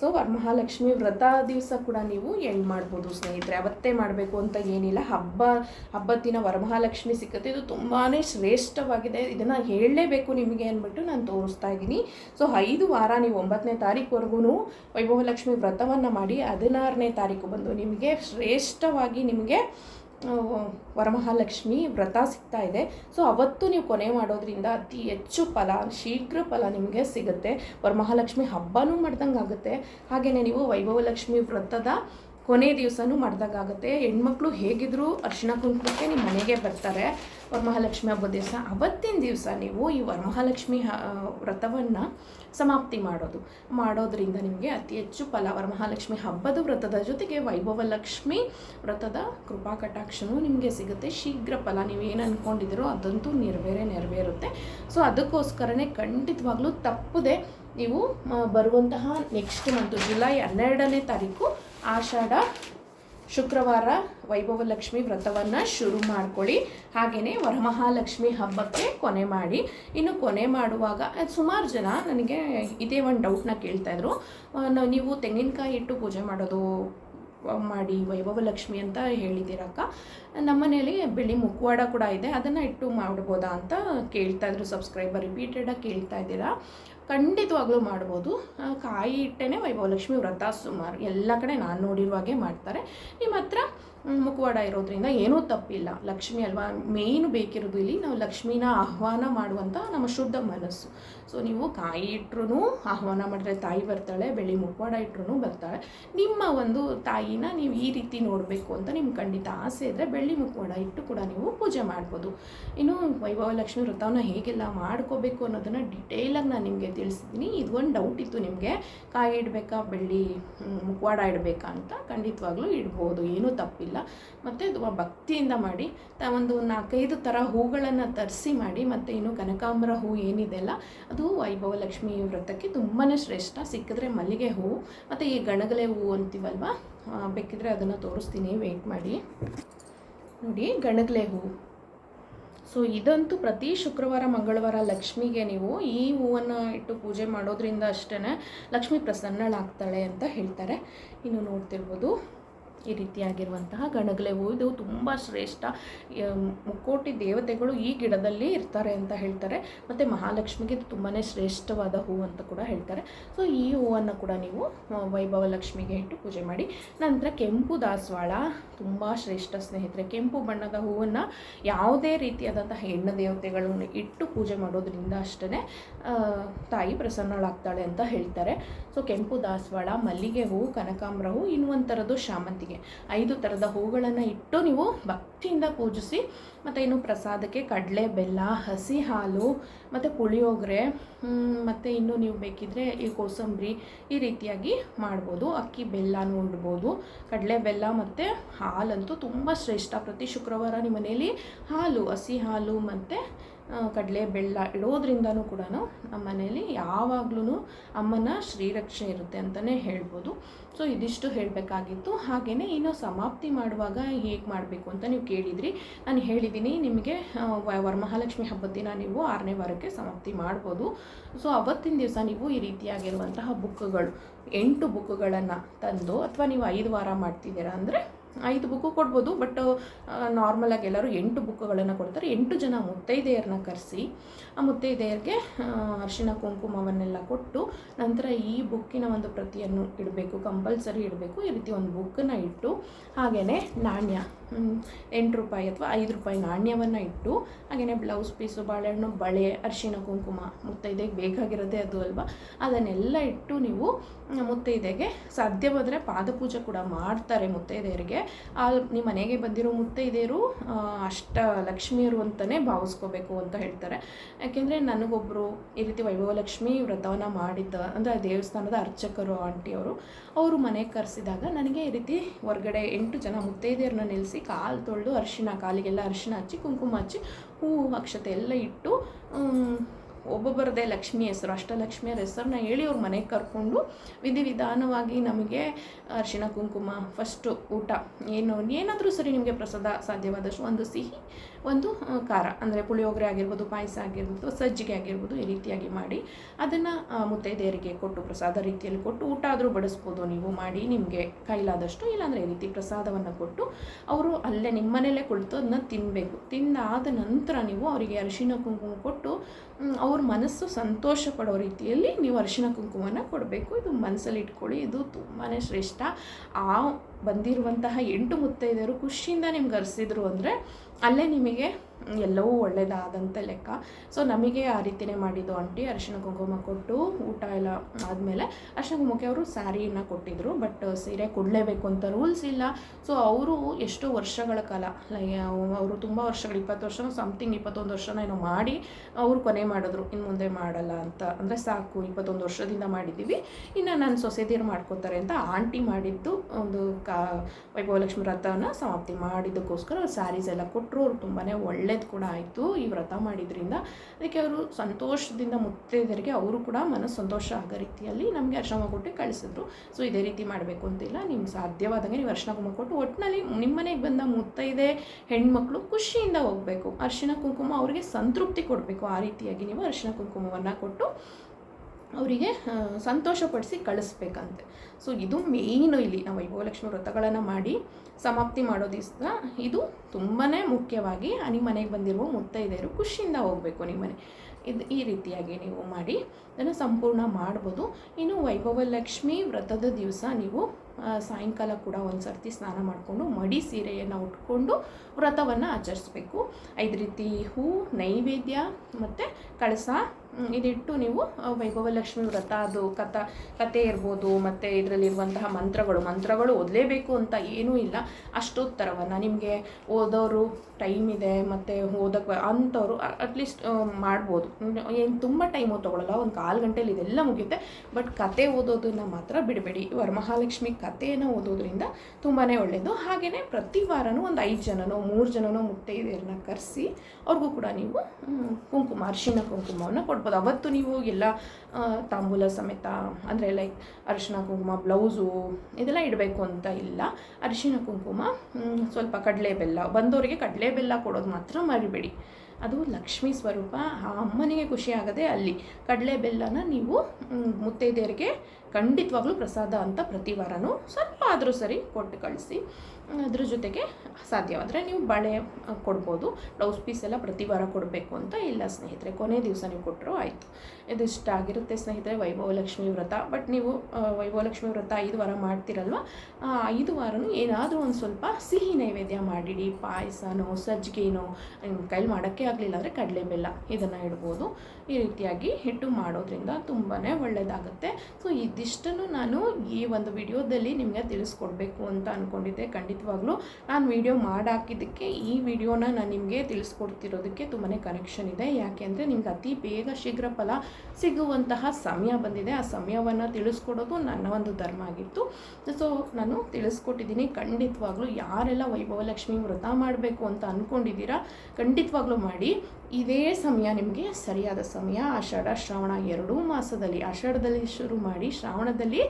[SPEAKER 1] ಸೊ ವರಮಹಾಲಕ್ಷ್ಮಿ ವ್ರತ ದಿವಸ ಕೂಡ ನೀವು ಎಂಡ್ ಮಾಡ್ಬೋದು ಸ್ನೇಹಿತರೆ? ಅವತ್ತೇ ಮಾಡಬೇಕು ಅಂತ ಏನಿಲ್ಲ. ಹಬ್ಬ, ಹಬ್ಬದ ದಿನ ವರಮಹಾಲಕ್ಷ್ಮಿ ಸಿಕ್ಕತ್ತೆ. ಇದು ತುಂಬಾ ಶ್ರೇಷ್ಠವಾಗಿದೆ. ಇದನ್ನು ಹೇಳಲೇಬೇಕು ನಿಮಗೆ ಅಂದ್ಬಿಟ್ಟು ನಾನು ತೋರಿಸ್ತಾ ಇದ್ದೀನಿ. ಸೊ ಐದು ವಾರ ನೀವು ಒಂಬತ್ತನೇ ತಾರೀಕುವರೆಗೂ ವೈಭವಲಕ್ಷ್ಮಿ ವ್ರತವನ್ನು ಮಾಡಿ ಹದಿನಾರನೇ ತಾರೀಕು ಬಂದು ನಿಮಗೆ ಶ್ರೇಷ್ಠವಾಗಿ ನಿಮಗೆ ವರಮಹಾಲಕ್ಷ್ಮಿ ವ್ರತ ಸಿಗ್ತಾ ಇದೆ. ಸೊ ಅವತ್ತು ನೀವು ಕೊನೆ ಮಾಡೋದ್ರಿಂದ ಅತಿ ಹೆಚ್ಚು ಫಲ, ಶೀಘ್ರ ಫಲ ನಿಮಗೆ ಸಿಗುತ್ತೆ. ವರಮಹಾಲಕ್ಷ್ಮಿ ಹಬ್ಬನೂ ಮಾಡ್ದಂಗೆ ಆಗುತ್ತೆ ಹಾಗೆಯೇ ನೀವು ವೈಭವಲಕ್ಷ್ಮಿ ವ್ರತದ ಕೊನೆ ದಿವಸನೂ ಮಾಡ್ದಾಗುತ್ತೆ ಹೆಣ್ಮಕ್ಳು ಹೇಗಿದ್ರೂ ಅರ್ಶಿನ ಕುಂಕುಮಕ್ಕೆ ನಿಮ್ಮ ಮನೆಗೆ ಬರ್ತಾರೆ. ವರಮಹಾಲಕ್ಷ್ಮಿ ಹಬ್ಬದ ದಿವಸ, ಅವತ್ತಿನ ದಿವಸ ನೀವು ಈ ವರಮಹಾಲಕ್ಷ್ಮಿ ವ್ರತವನ್ನು ಸಮಾಪ್ತಿ ಮಾಡೋದು. ಮಾಡೋದ್ರಿಂದ ನಿಮಗೆ ಅತಿ ಹೆಚ್ಚು ಫಲ. ವರಮಹಾಲಕ್ಷ್ಮಿ ಹಬ್ಬದ ವ್ರತದ ಜೊತೆಗೆ ವೈಭವ ಲಕ್ಷ್ಮಿ ವ್ರತದ ಕೃಪಾ ಕಟಾಕ್ಷನೂ ನಿಮಗೆ ಸಿಗುತ್ತೆ. ಶೀಘ್ರ ಫಲ. ನೀವು ಏನು ಅಂದ್ಕೊಂಡಿದ್ದೀರೋ ಅದಂತೂ ನೆರವೇರೆ, ನೆರವೇರುತ್ತೆ. ಸೊ, ಅದಕ್ಕೋಸ್ಕರನೇ ಖಂಡಿತವಾಗ್ಲೂ ತಪ್ಪದೆ ನೀವು ಬರುವಂತಹ ನೆಕ್ಸ್ಟ್ ಮಂತು ಜುಲೈ ಹನ್ನೆರಡನೇ ತಾರೀಕು ಆಷಾಢ, ಶುಕ್ರವಾರ ವೈಭವಲಕ್ಷ್ಮಿ ವ್ರತವನ್ನು ಶುರು ಮಾಡ್ಕೊಳ್ಳಿ. ಹಾಗೆಯೇ ವರಮಹಾಲಕ್ಷ್ಮಿ ಹಬ್ಬಕ್ಕೆ ಕೊನೆ ಮಾಡಿ. ಇನ್ನು ಕೊನೆ ಮಾಡುವಾಗ ಸುಮಾರು ಜನ ನನಗೆ ಇದೇ ಒಂದು ಡೌಟ್ನ ಕೇಳ್ತಾಯಿದ್ರು ನೀವು ತೆಂಗಿನಕಾಯಿ ಇಟ್ಟು ಪೂಜೆ ಮಾಡೋದು ಮಾಡಿ ಮಾಡಿ ವೈಭವಲಕ್ಷ್ಮಿ ಅಂತ ಹೇಳಿದ್ದೀರಕ್ಕ ನಮ್ಮ ಮನೇಲಿ ಬೆಳ್ಳಿ ಮುಖವಾಡ ಕೂಡ ಇದೆ. ಅದನ್ನು ಇಟ್ಟು ಮಾಡ್ಬೋದಾ ಅಂತ ಕೇಳ್ತಾ ಇದ್ರು ಸಬ್ಸ್ಕ್ರೈಬರ್. ರಿಪೀಟೆಡಾಗಿ ಕೇಳ್ತಾ ಇದ್ದೀರಾ? ಖಂಡಿತವಾಗ್ಲೂ ಮಾಡ್ಬೋದು. ಕಾಯಿ ಕಾಯಿ ವೈಭವ ವೈಭವಲಕ್ಷ್ಮಿ ವ್ರತ ಸುಮಾರು ಎಲ್ಲ ಕಡೆ ನಾನು ನೋಡಿರುವ ಹಾಗೆ ಮಾಡ್ತಾರೆ. ನಿಮ್ಮ ಹತ್ರ ಮುಖವಾಡ ಇರೋದ್ರಿಂದ ಏನೂ ತಪ್ಪಿಲ್ಲ. ಲಕ್ಷ್ಮಿ ಅಲ್ವಾ ಮೇಯ್ನು ಬೇಕಿರೋದು ಇಲ್ಲಿ. ನಾವು ಲಕ್ಷ್ಮಿನ ಆಹ್ವಾನ ಮಾಡುವಂಥ ನಮ್ಮ ಶುದ್ಧ ಮನಸ್ಸು. ಸೊ ನೀವು ಕಾಯಿ ಇಟ್ರೂ ಆಹ್ವಾನ ಮಾಡಿದ್ರೆ ತಾಯಿ ಬರ್ತಾಳೆ, ಬೆಳ್ಳಿ ಮುಖವಾಡ ಇಟ್ರೂ ಬರ್ತಾಳೆ. ನಿಮ್ಮ ಒಂದು ತಾಯಿನ ನೀವು ಈ ರೀತಿ ನೋಡಬೇಕು ಅಂತ ನಿಮ್ಗೆ ಖಂಡಿತ ಆಸೆ ಇದ್ದರೆ ಬೆಳ್ಳಿ ಮುಖವಾಡ ಇಟ್ಟು ಕೂಡ ನೀವು ಪೂಜೆ ಮಾಡ್ಬೋದು. ಇನ್ನು ವೈಭವಲಕ್ಷ್ಮಿ ವ್ರತವನ್ನು ಹೇಗೆಲ್ಲ ಮಾಡ್ಕೋಬೇಕು ಅನ್ನೋದನ್ನು ಡಿಟೇಲಾಗಿ ನಾನು ನಿಮಗೆ ತಿಳಿಸಿದ್ದೀನಿ. ಇದು ಒಂದು ಡೌಟ್ ಇತ್ತು ನಿಮಗೆ. ಕಾಯಿ ಇಡಬೇಕಾ, ಬೆಳ್ಳಿ ಮುಖವಾಡ ಇಡಬೇಕಾ ಅಂತ ಖಂಡಿತವಾಗ್ಲೂ ಇಡ್ಬೋದು. ಏನೂ ತಪ್ಪಿಲ್ಲ. ಮತ್ತು ಅದು ಭಕ್ತಿಯಿಂದ ಮಾಡಿ, ತ ಒಂದು ನಾಲ್ಕೈದು ಥರ ಹೂಗಳನ್ನು ತರಿಸಿ ಮಾಡಿ, ಮತ್ತು ಇನ್ನು ಕನಕಾಂಬರ ಹೂ ಏನಿದೆಯಲ್ಲ ಅದು ವೈಭವಲಕ್ಷ್ಮಿ ವ್ರತಕ್ಕೆ ತುಂಬಾ ಶ್ರೇಷ್ಠ. ಸಿಕ್ಕಿದ್ರೆ ಮಲ್ಲಿಗೆ ಹೂವು ಮತ್ತು ಈ ಗಣಗಲೆ ಹೂವು ಅಂತೀವಲ್ವ? ಬೇಕಿದ್ರೆ ಅದನ್ನು ತೋರಿಸ್ತೀನಿ. ವೆಯ್ಟ್ ಮಾಡಿ. ನೋಡಿ, ಗಣಗಲೆ ಹೂವು ಸೊ ಇದಂತೂ ಪ್ರತಿ ಶುಕ್ರವಾರ, ಮಂಗಳವಾರ ಲಕ್ಷ್ಮಿಗೆ ನೀವು ಈ ಹೂವನ್ನು ಇಟ್ಟು ಪೂಜೆ ಮಾಡೋದ್ರಿಂದ ಅಷ್ಟೇ ಲಕ್ಷ್ಮಿ ಪ್ರಸನ್ನಳಾಗ್ತಾಳೆ ಅಂತ ಹೇಳ್ತಾರೆ. ಇನ್ನು ನೋಡ್ತಿರ್ಬೋದು. ಈ ರೀತಿಯಾಗಿರುವಂತಹ ಗಣಗಲೆ ಹೂವು ಇದು ತುಂಬ ಶ್ರೇಷ್ಠ ಮುಕ್ಕೋಟಿ ದೇವತೆಗಳು ಈ ಗಿಡದಲ್ಲಿ ಇರ್ತಾರೆ ಅಂತ ಹೇಳ್ತಾರೆ. ಮತ್ತು ಮಹಾಲಕ್ಷ್ಮಿಗೆ ಇದು ತುಂಬಾ ಶ್ರೇಷ್ಠವಾದ ಹೂವು ಅಂತ ಕೂಡ ಹೇಳ್ತಾರೆ. ಸೊ ಈ ಹೂವನ್ನು ಕೂಡ ನೀವು ವೈಭವ ಲಕ್ಷ್ಮಿಗೆ ಇಟ್ಟು ಪೂಜೆ ಮಾಡಿ. ನಂತರ ಕೆಂಪು ದಾಸವಾಳ, ತುಂಬ ಶ್ರೇಷ್ಠ ಸ್ನೇಹಿತರೆ. ಕೆಂಪು ಬಣ್ಣದ ಹೂವನ್ನು ಯಾವುದೇ ರೀತಿಯಾದಂತಹ ಹೆಣ್ಣು ದೇವತೆಗಳನ್ನು ಇಟ್ಟು ಪೂಜೆ ಮಾಡೋದ್ರಿಂದ ಅಷ್ಟೇ ತಾಯಿ ಪ್ರಸನ್ನಳಾಗ್ತಾಳೆ ಅಂತ ಹೇಳ್ತಾರೆ. ಸೊ ಕೆಂಪು ದಾಸವಾಳ, ಮಲ್ಲಿಗೆ ಹೂವು ಕನಕಾಂಬ್ರ ಹೂವು ಇನ್ನು ಒಂದು ಐದು ಥರದ ಹೂಗಳನ್ನು ಇಟ್ಟು ನೀವು ಭಕ್ತಿಯಿಂದ ಪೂಜಿಸಿ, ಮತ್ತು ಇನ್ನು ಪ್ರಸಾದಕ್ಕೆ ಕಡಲೆ, ಬೆಲ್ಲ, ಹಸಿ ಹಾಲು, ಮತ್ತು ಪುಳಿಯೋಗರೆ ಮತ್ತು ಇನ್ನು ನೀವು ಬೇಕಿದ್ರೆ ಈ ಕೋಸಂಬರಿ ಈ ರೀತಿಯಾಗಿ ಮಾಡ್ಬೋದು. ಅಕ್ಕಿ ಬೆಲ್ಲನೂ ಇಡ್ಬೋದು. ಕಡಲೆ, ಬೆಲ್ಲ ಮತ್ತು ಹಾಲಂತೂ ತುಂಬ ಶ್ರೇಷ್ಠ. ಪ್ರತಿ ಶುಕ್ರವಾರ ನಿಮ್ಮ ಮನೆಯಲ್ಲಿ ಹಾಲು, ಹಸಿ ಹಾಲು ಮತ್ತು ಕಡಲೆ ಬೆಲ್ಲ ಇಡೋದ್ರಿಂದನೂ ಕೂಡ ನಮ್ಮ ಮನೆಯಲ್ಲಿ ಯಾವಾಗ್ಲೂ ಅಮ್ಮನ ಶ್ರೀರಕ್ಷೆ ಇರುತ್ತೆ ಅಂತಲೇ ಹೇಳ್ಬೋದು. ಸೊ ಇದಿಷ್ಟು ಹೇಳಬೇಕಾಗಿತ್ತು. ಹಾಗೆಯೇ ಇನ್ನು ಸಮಾಪ್ತಿ ಮಾಡುವಾಗ ಹೇಗೆ ಮಾಡಬೇಕು ಅಂತ ನೀವು ಕೇಳಿದ್ರಿ. ನಾನು ಹೇಳಿದ್ದೀನಿ ನಿಮಗೆ ವರಮಹಾಲಕ್ಷ್ಮಿ ಹಬ್ಬದ ದಿನ ನೀವು ಆರನೇ ವಾರಕ್ಕೆ ಸಮಾಪ್ತಿ ಮಾಡ್ಬೋದು. ಸೊ ಅವತ್ತಿನ ದಿವಸ ನೀವು ಈ ರೀತಿಯಾಗಿರುವಂತಹ ಬುಕ್ಗಳು, ಎಂಟು ಬುಕ್ಗಳನ್ನು ತಂದು ಅಥವಾ ನೀವು ಐದು ವಾರ ಮಾಡ್ತಿದ್ದೀರಾ ಅಂದರೆ ಐದು ಬುಕ್ಕು ಕೊಡ್ಬೋದು ಬಟ್ ನಾರ್ಮಲಾಗಿ ಎಲ್ಲರೂ ಎಂಟು ಬುಕ್ಗಳನ್ನು ಕೊಡ್ತಾರೆ. ಎಂಟು ಜನ ಮುತ್ತೈದೆಯರನ್ನ ಕರೆಸಿ ಆ ಮುತ್ತೈದೆಯರಿಗೆ ಆ, ಅರಿಶಿಣ ಕುಂಕುಮವನ್ನೆಲ್ಲ ಕೊಟ್ಟು ನಂತರ ಈ ಬುಕ್ಕಿನ ಒಂದು ಪ್ರತಿಯನ್ನು ಇಡಬೇಕು ಕಂಪಲ್ಸರಿ ಇಡಬೇಕು. ಈ ರೀತಿ ಒಂದು ಬುಕ್ಕನ್ನು ಇಟ್ಟು ಹಾಗೆಯೇ ನಾಣ್ಯ. ಎಂಟು ರೂಪಾಯಿ ಅಥವಾ ಐದು ರೂಪಾಯಿ ನಾಣ್ಯವನ್ನು ಇಟ್ಟು ಹಾಗೆಯೇ ಬ್ಲೌಸ್ ಪೀಸು ಬಾಳೆಹಣ್ಣು, ಬಳೆ ಅರಿಶಿಣ ಕುಂಕುಮ, ಮುತ್ತೈದೆಗೆ ಬೇಕಾಗಿರೋದೇ ಅದು ಅಲ್ವಾ? ಅದನ್ನೆಲ್ಲ ಇಟ್ಟು ನೀವು ಮುತ್ತೈದೆಗೆ ಸಾಧ್ಯವಾದರೆ ಪಾದಪೂಜೆ ಕೂಡ ಮಾಡ್ತಾರೆ ಮುತ್ತೈದೆಯರಿಗೆ. ಆ ನಿಮ್ಮ ಮನೆಗೆ ಬಂದಿರೋ ಮುತ್ತೈದೆಯರು ಅಷ್ಟ ಲಕ್ಷ್ಮಿಯರು ಅಂತಲೇ ಭಾವಿಸ್ಕೋಬೇಕು ಅಂತ ಹೇಳ್ತಾರೆ. ಯಾಕೆಂದರೆ ನನಗೊಬ್ಬರು ಈ ರೀತಿ ವೈಭವಲಕ್ಷ್ಮಿ ವ್ರತವನ್ನು ಮಾಡಿದ್ದ, ಅಂದರೆ ದೇವಸ್ಥಾನದ ಅರ್ಚಕರು, ಆಂಟಿಯವರು, ಅವರು ಮನೆಗೆ ಕರೆಸಿದಾಗ ನನಗೆ ಈ ರೀತಿ ಹೊರಗಡೆ ಎಂಟು ಜನ ಮುತ್ತೈದೆಯರನ್ನ ನಿಲ್ಲಿಸಿ ಕಾಲು ತೊಳೆದು ಅರಿಶಿಣ ಕಾಲಿಗೆಲ್ಲ ಅರಿಶಿಣ ಹಚ್ಚಿ, ಕುಂಕುಮ ಹಚ್ಚಿ ಹೂವು ಅಕ್ಷತೆ ಎಲ್ಲ ಇಟ್ಟು ಒಬ್ಬೊಬ್ಬರದೇ ಲಕ್ಷ್ಮಿ ಹೆಸರು, ಅಷ್ಟಲಕ್ಷ್ಮಿಯರ ಹೆಸರನ್ನ ಹೇಳಿ ಅವ್ರ ಮನೆಗೆ ಕರ್ಕೊಂಡು ವಿಧಿವಿಧಾನವಾಗಿ ನಮಗೆ ಅರಿಶಿಣ ಕುಂಕುಮ ಫಸ್ಟು ಊಟ. ಏನು, ಏನಾದರೂ ಸರಿ ನಿಮಗೆ ಪ್ರಸಾದ ಸಾಧ್ಯವಾದಷ್ಟು ಒಂದು ಸಿಹಿ ಒಂದು ಖಾರ, ಅಂದರೆ ಪುಳಿಯೋಗರೆ ಆಗಿರ್ಬೋದು, ಪಾಯಸ ಆಗಿರ್ಬೋದು, ಸಜ್ಜಿಗೆ ಆಗಿರ್ಬೋದು ಈ ರೀತಿಯಾಗಿ ಮಾಡಿ ಅದನ್ನು ಮುತ್ತೈದೆಯರಿಗೆ ಕೊಟ್ಟು, ಪ್ರಸಾದ ರೀತಿಯಲ್ಲಿ ಕೊಟ್ಟು ಊಟ ಆದರೂ ಬಡಿಸ್ಬೋದು ನೀವು ಮಾಡಿ ನಿಮಗೆ ಕೈಲಾದಷ್ಟು, ಇಲ್ಲಾಂದರೆ ಈ ರೀತಿ ಪ್ರಸಾದವನ್ನು ಕೊಟ್ಟು ಅವರು ಅಲ್ಲೇ ನಿಮ್ಮ ಮನೆಯಲ್ಲೇ ಕುಳಿತು ಅದನ್ನ ತಿನ್ನಬೇಕು ತಿಂದಾದ ನಂತರ ನೀವು ಅವರಿಗೆ ಅರಿಶಿನ ಕುಂಕುಮ ಕೊಟ್ಟು ಅವ್ರ ಮನಸ್ಸು ಸಂತೋಷ ಪಡೋ ರೀತಿಯಲ್ಲಿ ನೀವು ಅರಿಶಿನ ಕುಂಕುಮನ ಕೊಡಬೇಕು. ಇದು ಮನಸ್ಸಲ್ಲಿ ಇಟ್ಕೊಳ್ಳಿ, ಇದು ತುಂಬಾ ಶ್ರೇಷ್ಠ. ಆ ಬಂದಿರುವಂತಹ ಎಂಟು ಮುತ್ತೈದೆಯರು ಖುಷಿಯಿಂದ ನಿಮ್ಗೆ ಅರಿಸಿದ್ರು ಅಂದರೆ ಅಲ್ಲೇ ನಿಮಗೆ ಎಲ್ಲವೂ ಒಳ್ಳೆಯದಾದಂಥ ಲೆಕ್ಕ. ಸೊ ನಮಗೆ ಆ ರೀತಿಯೇ ಮಾಡಿದ್ದು ಆಂಟಿ. ಅರಿಶಿಣ ಕುಂಕುಮ ಕೊಟ್ಟು ಊಟ ಎಲ್ಲ ಆದಮೇಲೆ ಅರಿಶಿಣ ಕುಂಕುಮಕ್ಕೆ ಅವರು ಸ್ಯಾರಿಯನ್ನು ಕೊಟ್ಟಿದ್ದರು ಬಟ್ ಸೀರೆ ಕೊಡಲೇಬೇಕು ಅಂತ ರೂಲ್ಸ್ ಇಲ್ಲ. ಸೊ ಅವರು ಎಷ್ಟೋ ವರ್ಷಗಳ ಕಾಲ ಲೈ ಅವರು ತುಂಬ ವರ್ಷಗಳು, ಇಪ್ಪತ್ತು ವರ್ಷ ಸಮಥಿಂಗ್ ಇಪ್ಪತ್ತೊಂದು ವರ್ಷನ ಏನೋ ಮಾಡಿ ಅವರು ಕೊನೆ ಮಾಡಿದ್ರು. ಇನ್ನು ಮುಂದೆ ಮಾಡಲ್ಲ ಅಂತ. ಅಂದರೆ ಸಾಕು, ಇಪ್ಪತ್ತೊಂದು ವರ್ಷದಿಂದ ಮಾಡಿದ್ದೀವಿ. ಇನ್ನು ನನ್ನ ಸೊಸೆದಿಯರು ಮಾಡ್ಕೋತಾರೆ ಅಂತ ಆಂಟಿ ಮಾಡಿದ್ದು ಒಂದು ಕಾ, ವೈಭವಲಕ್ಷ್ಮಿ ವ್ರತನ ಸಮಾಪ್ತಿ ಮಾಡಿದ್ದಕ್ಕೋಸ್ಕರ ಸ್ಯಾರೀಸ್ ಎಲ್ಲ ಕೊಟ್ಟರು ಅವ್ರು ತುಂಬಾ ಒಳ್ಳೇದು ಕೂಡ ಆಯಿತು ಈ ವ್ರತ ಮಾಡಿದ್ರಿಂದ. ಅದಕ್ಕೆ ಅವರು ಸಂತೋಷದಿಂದ ಮುತ್ತೈದರಿಗೆ ಅವರು ಕೂಡ ಮನಸ್ಸು ಸಂತೋಷ ಆಗೋ ರೀತಿಯಲ್ಲಿ ನಮಗೆ ಅರ್ಶನ ಕೊಟ್ಟು ಕಳಿಸಿದ್ರು. ಸೊ ಇದೇ ರೀತಿ ಮಾಡಬೇಕು ಅಂತಿಲ್ಲ. ನಿಮ್ಗೆ ಸಾಧ್ಯವಾದಂಗೆ ನೀವು ಅರ್ಶಿನ ಕುಂಕುಮ ಕೊಟ್ಟು ಒಟ್ಟಿನಲ್ಲಿ ನಿಮ್ಮ ಮನೆಗೆ ಬಂದ ಮುತ್ತೈದೆ ಹೆಣ್ಮಕ್ಳು ಖುಷಿಯಿಂದ ಹೋಗಬೇಕು. ಅರ್ಶಿನ ಕುಂಕುಮ ಅವರಿಗೆ ಸಂತೃಪ್ತಿ ಕೊಡಬೇಕು. ಆ ರೀತಿಯಾಗಿ ನೀವು ಅರ್ಶಿನ ಕುಂಕುಮವನ್ನು ಕೊಟ್ಟು ಅವರಿಗೆ ಸಂತೋಷಪಡಿಸಿ ಕಳಿಸ್ಬೇಕಂತೆ. ಸೊ ಇದು ಮೇಯ್ನು ಇಲ್ಲಿ. ನಾವು ವೈಭವಲಕ್ಷ್ಮಿ ವ್ರತಗಳನ್ನು ಮಾಡಿ ಸಮಾಪ್ತಿ ಮಾಡೋ ದಿವಸ ಇದು ತುಂಬಾ ಮುಖ್ಯವಾಗಿ ನಿಮ್ಮ ಮನೆಗೆ ಬಂದಿರುವ ಮುತ್ತೈದೆಯರು ಖುಷಿಯಿಂದ ಹೋಗಬೇಕು ನಿಮ್ಮ ಮನೆ. ಇದು ಈ ರೀತಿಯಾಗಿ ನೀವು ಮಾಡಿ ಅದನ್ನು ಸಂಪೂರ್ಣ ಮಾಡ್ಬೋದು. ಇನ್ನು ವೈಭವಲಕ್ಷ್ಮಿ ವ್ರತದ ದಿವಸ ನೀವು ಸಾಯಂಕಾಲ ಕೂಡ ಒಂದು ಸರ್ತಿ ಸ್ನಾನ ಮಾಡಿಕೊಂಡು ಮಡಿ ಸೀರೆಯನ್ನು ಉಟ್ಕೊಂಡು ವ್ರತವನ್ನು ಆಚರಿಸ್ಬೇಕು. ಐದು ರೀತಿ ಹೂ, ನೈವೇದ್ಯ ಮತ್ತು ಕಳಸ ಇದಿಟ್ಟು ನೀವು ವೈಭವ ವೈಭವಲಕ್ಷ್ಮಿ ವ್ರತ, ಅದು ಕಥ ಕತೆ ಇರ್ಬೋದು, ಮತ್ತು ಇದರಲ್ಲಿರುವಂತಹ ಮಂತ್ರಗಳು ಮಂತ್ರಗಳು ಓದಲೇಬೇಕು ಅಂತ ಏನೂ ಇಲ್ಲ. ಅಷ್ಟೋತ್ತರವನ್ನು ನಿಮಗೆ ಓದೋರು ಟೈಮ್ ಇದೆ, ಮತ್ತು ಓದಕ್ಕೆ ಅಂಥವ್ರು ಅಟ್ಲೀಸ್ಟ್ ಮಾಡ್ಬೋದು. ಏನು ತುಂಬ ಟೈಮು ತೊಗೊಳಲ್ಲ, ಒಂದು ಕಾಲು ಗಂಟೆಯಲ್ಲಿ ಇದೆಲ್ಲ ಮುಗಿಯುತ್ತೆ ಬಟ್ ಕತೆ ಓದೋದನ್ನು ಮಾತ್ರ ಬಿಡಬೇಡಿ. ವರಮಹಾಲಕ್ಷ್ಮಿ ಕಥೆಯನ್ನು ಓದೋದ್ರಿಂದ ತುಂಬಾ ಒಳ್ಳೆಯದು ಹಾಗೆಯೇ ಪ್ರತಿ ವಾರನೂ ಒಂದು ಐದು ಜನನೋ, ಮೂರು ಜನನೋ ಮುತ್ತೈದೆಯರನ್ನ ಕರೆಸಿ, ಅವ್ರಿಗೂ ಕೂಡ ನೀವು ಕುಂಕುಮ, ಅರ್ಶಿನ ಕುಂಕುಮವನ್ನು ಕೊಡ್ಬೋದು. ಅವತ್ತು ನೀವು ಎಲ್ಲ ತಾಂಬೂಲ ಸಮೇತ, ಅಂದರೆ ಲೈಕ್ ಅರಿಶಿನ, ಕುಂಕುಮ ಬ್ಲೌಸು ಇದೆಲ್ಲ ಇಡಬೇಕು ಅಂತ ಇಲ್ಲ. ಅರಿಶಿನ, ಕುಂಕುಮ ಸ್ವಲ್ಪ ಕಡಲೆ ಬೆಲ್ಲ. ಬಂದವರಿಗೆ ಕಡಲೆ ಬೆಲ್ಲ ಕೊಡೋದು ಮಾತ್ರ ಮರಿಬೇಡಿ. ಅದು ಲಕ್ಷ್ಮೀ ಸ್ವರೂಪ. ಆ ಅಮ್ಮನಿಗೆ ಖುಷಿ ಅಲ್ಲಿ ಕಡಲೆ ಬೆಲ್ಲನ ನೀವು ಮುತ್ತೈದೆಯರಿಗೆ ಖಂಡಿತವಾಗ್ಲೂ ಪ್ರಸಾದ ಅಂತ ಪ್ರತಿ ವಾರನೂ ಸ್ವಲ್ಪ ಆದರೂ ಸರಿ ಕೊಟ್ಟು ಕಳಿಸಿ. ಅದ್ರ ಜೊತೆಗೆ ಸಾಧ್ಯವಾದರೆ ನೀವು ಬಳೆ ಕೊಡ್ಬೋದು. ಬ್ಲೌಸ್ ಪೀಸ್ ಎಲ್ಲ ಪ್ರತಿ ವಾರ ಕೊಡಬೇಕು ಅಂತ ಇಲ್ಲ ಸ್ನೇಹಿತರೆ, ಕೊನೆ ದಿವಸ ನೀವು ಕೊಟ್ಟರು ಆಯಿತು. ಇದಿಷ್ಟ ಆಗಿರುತ್ತೆ ಸ್ನೇಹಿತರೆ, ವೈಭವಲಕ್ಷ್ಮಿ ವ್ರತ. ಬಟ್ ನೀವು ವೈಭವಲಕ್ಷ್ಮಿ ವ್ರತ ಐದು ವಾರ ಮಾಡ್ತಿರಲ್ವ? ಐದು ವಾರನೂ ಏನಾದರೂ ಒಂದು ಸ್ವಲ್ಪ ಸಿಹಿ ನೈವೇದ್ಯ ಮಾಡಿಡಿ, ಪಾಯಸನೋ, ಸಜ್ಜಿಗೆನೋ ಕೈಲಿ ಮಾಡೋಕ್ಕೆ ಆಗಲಿಲ್ಲ ಅಂದರೆ ಕಡಲೆ ಬೆಲ್ಲ ಇದನ್ನು ಇಡ್ಬೋದು. ಈ ರೀತಿಯಾಗಿ ಹಿಟ್ಟು ಮಾಡೋದ್ರಿಂದ ತುಂಬಾ ಒಳ್ಳೆಯದಾಗುತ್ತೆ ಸೊ ಇದಿಷ್ಟನ್ನು ನಾನು ಈ ಒಂದು ವಿಡಿಯೋದಲ್ಲಿ ನಿಮಗೆ ತಿಳಿಸ್ಕೊಡ್ಬೇಕು ಅಂತ ಅಂದ್ಕೊಂಡಿದ್ದೆ ಖಂಡಿತವಾಗ್ಲೂ ನಾನು ವಿಡಿಯೋ ಮಾಡಾಕಿದ್ದಕ್ಕೆ, ಈ ವಿಡಿಯೋನ ನಾನು ನಿಮಗೆ ತಿಳಿಸ್ಕೊಡ್ತಿರೋದಕ್ಕೆ ತುಂಬಾ ಕನೆಕ್ಷನ್ ಇದೆ. ಯಾಕೆಂದರೆ ನಿಮ್ಗೆ ಅತಿ ಬೇಗ ಶೀಘ್ರ ಫಲ ಸಿಗುವಂತಹ ಸಮಯ ಬಂದಿದೆ. ಆ ಸಮಯವನ್ನು ತಿಳಿಸ್ಕೊಡೋದು ನನ್ನ ಒಂದು ಧರ್ಮ ಆಗಿತ್ತು. ಸೊ ನಾನು ತಿಳಿಸ್ಕೊಟ್ಟಿದ್ದೀನಿ. ಖಂಡಿತವಾಗ್ಲೂ ಯಾರೆಲ್ಲ ವೈಭವಲಕ್ಷ್ಮಿ ವ್ರತ ಮಾಡಬೇಕು ಅಂತ ಅಂದ್ಕೊಂಡಿದ್ದೀರಾ ಖಂಡಿತವಾಗ್ಲೂ ಮಾಡಿ. ಇದೇ ಸಮಯ ನಿಮಗೆ ಸರಿಯಾದ ಸಮಯ. ಆಷಾಢ ಶ್ರಾವಣ ಎರಡೂ ಮಾಸದಲ್ಲಿ, ಆಷಾಢದಲ್ಲಿ ಶುರು ಮಾಡಿ ಶ್ರಾವಣದಲ್ಲಿ